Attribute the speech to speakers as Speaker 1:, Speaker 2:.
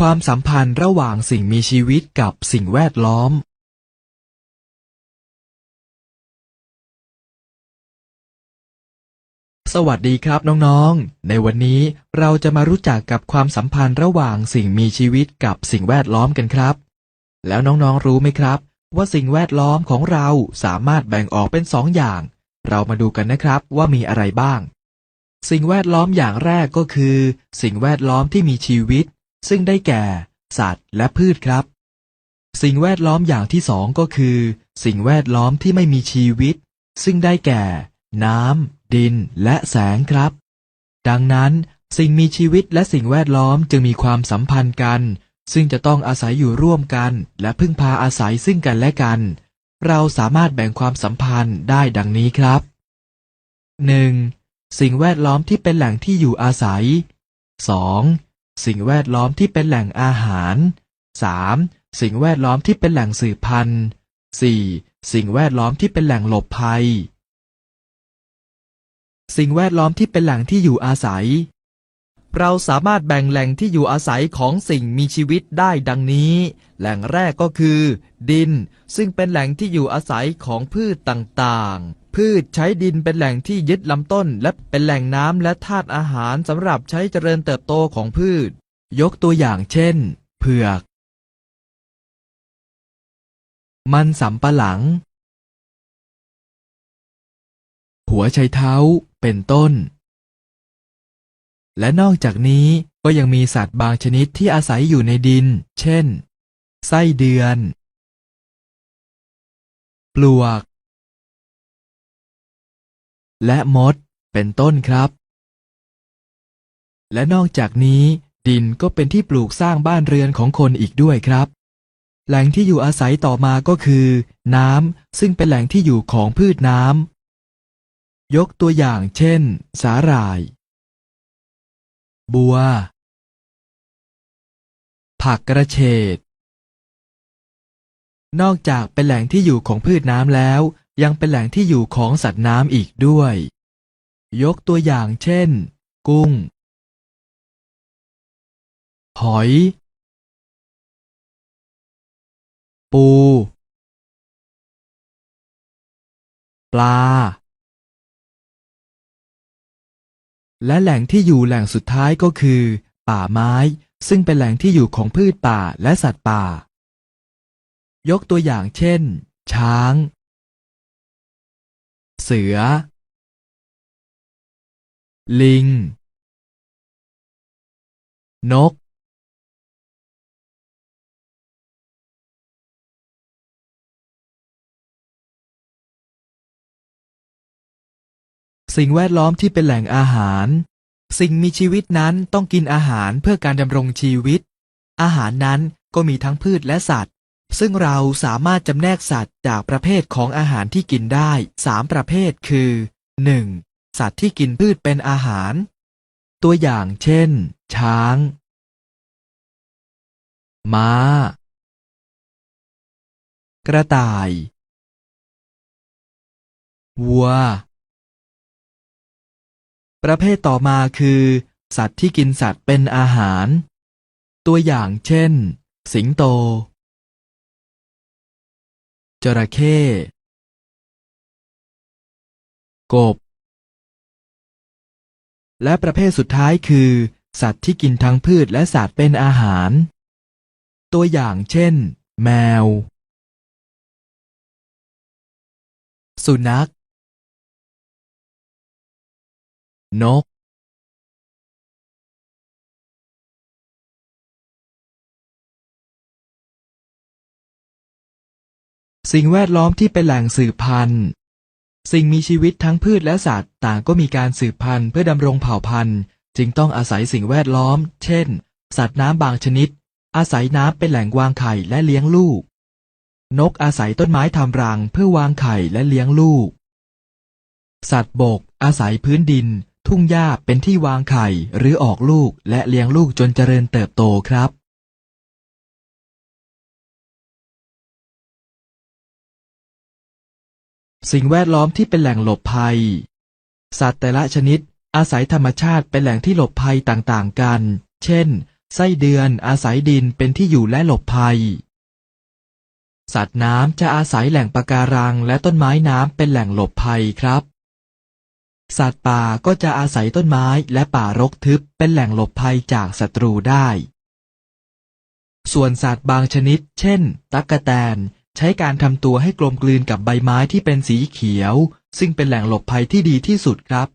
Speaker 1: ความสัมพันธ์ระหว่างสิ่งมีชีวิตกับสิ่งแวดล้อม สวัสดีครับน้องๆ ในวันนี้เราจะมารู้จักกับความสัมพันธ์ระหว่างสิ่งมีชีวิตกับสิ่งแวดล้อมกันครับ แล้วน้องๆ รู้ไหมครับ ว่าสิ่งแวดล้อมของเราสามารถแบ่งออกเป็นสองอย่าง เรามาดูกันนะครับว่ามีอะไรบ้าง สิ่งแวดล้อมอย่างแรกก็คือ สิ่งแวดล้อมที่มีชีวิต ซึ่งได้แก่ สัตว์และพืชครับ สิ่งแวดล้อมอย่างที่สองก็คือ สิ่งแวดล้อมที่ไม่มีชีวิต ซึ่งได้แก่ น้ำดิน และแสงครับ ดังนั้น สิ่งมีชีวิตและสิ่งแวดล้อมจึงมีความสัมพันธ์กัน ซึ่งจะต้องอาศัยอยู่ร่วมกัน และพึ่งพาอาศัยซึ่งกันและกัน เราสามารถแบ่งความสัมพันธ์ได้ดังนี้ครับ 1. สิ่งแวดล้อมที่เป็นแหล่งที่อยู่อาศัย 2. สิ่งแวดล้อมที่เป็นแหล่งอาหาร 3. สิ่งแวดล้อมที่เป็นแหล่งสืบพันธุ์ 4. สิ่งแวดล้อมที่เป็นแหล่งหลบภัย สิ่งแวดล้อมที่เป็นแหล่งที่อยู่อาศัย เราสามารถแบ่งแหล่งที่อยู่อาศัยของสิ่งมีชีวิตได้ดังนี้ แหล่งแรกก็คือ ดิน ซึ่งเป็นแหล่งที่อยู่อาศัยของพืชต่างๆ พืชใช้ดินเป็นแหล่งที่ยึดลำต้น และเป็นแหล่งน้ำและธาตุอาหารสำหรับใช้เจริญเติบโตของพืช ยกตัวอย่างเช่น เผือก มันสำปะหลัง หัวไชเท้าเป็นต้น และนอกจากนี้ก็ยังมีสัตว์บางชนิดที่อาศัยอยู่ในดิน เช่น ไส้เดือน ปลวก และมด เป็นต้นครับ และนอกจากนี้ ดินก็เป็นที่ปลูกสร้างบ้านเรือนของคนอีกด้วยครับ แหล่งที่อยู่อาศัยต่อมาก็คือ น้ำซึ่งเป็นแหล่งที่อยู่ของพืชน้ำยกตัวอย่างเช่น สาหร่าย บัว ผักกระเฉดนอกจากเป็นแหล่งที่อยู่ของพืชน้ำแล้ว ยังเป็นแหล่งที่อยู่ของสัตว์น้ำอีกด้วย ยกตัวอย่างเช่น กุ้ง หอย ปู ปลา และแหล่งที่อยู่แหล่งสุดท้ายก็คือ ป่าไม้ ซึ่งเป็นแหล่งที่อยู่ของพืชป่าและสัตว์ป่า ยกตัวอย่างเช่น ช้าง เสือ ลิง นก สิ่งแวดล้อมที่เป็นแหล่งอาหาร สิ่งมีชีวิตนั้นต้องกินอาหารเพื่อการดำรงชีวิต อาหารนั้นก็มีทั้งพืชและสัตว์ ซึ่งเราสามารถจำแนกสัตว์จากประเภทของอาหารที่กินได้สามประเภทคือ 1. สัตว์ที่กินพืชเป็นอาหาร ตัวอย่างเช่น ช้าง ม้า กระต่าย วัว ประเภทต่อมาคือ สัตว์ที่กินสัตว์เป็นอาหาร ตัวอย่างเช่น สิงโต จระเข้ กบ และประเภทสุดท้ายคือ สัตว์ที่กินทั้งพืชและสัตว์เป็นอาหาร ตัวอย่างเช่น แมว สุนัข นก สิ่งแวดล้อมที่เป็นแหล่งสืบพันธุ์ สิ่งมีชีวิตทั้งพืชและสัตว์ ต่างก็มีการสืบพันธุ์เพื่อดำรงเผ่าพันธุ์ จึงต้องอาศัยสิ่งแวดล้อม เช่น สัตว์น้ำบางชนิด อาศัยน้ำเป็นแหล่งวางไข่และเลี้ยงลูก นกอาศัยต้นไม้ทำรังเพื่อวางไข่และเลี้ยงลูก สัตว์บก อาศัยพื้นดิน ทุ่งหญ้าเป็นที่วางไข่หรือออกลูกและเลี้ยงลูกจนเจริญเติบโตครับ สิ่งแวดล้อมที่เป็นแหล่งหลบภัย สัตว์แต่ละชนิด อาศัยธรรมชาติเป็นแหล่งที่หลบภัยต่างๆกัน เช่น ไส้เดือนอาศัยดินเป็นที่อยู่และหลบภัย สัตว์น้ำจะอาศัยแหล่งปะการังและต้นไม้น้ำเป็นแหล่งหลบภัยครับ สัตว์ป่าก็จะอาศัยต้นไม้และป่ารกทึบเป็นแหล่งหลบภัยจากศัตรูได้ ส่วนสัตว์บางชนิด เช่น ตั๊กแตน ใช้การทำตัวให้กลมกลืนกับใบไม้ที่เป็นสีเขียว ซึ่งเป็นแหล่งหลบภัยที่ดีที่สุดครับ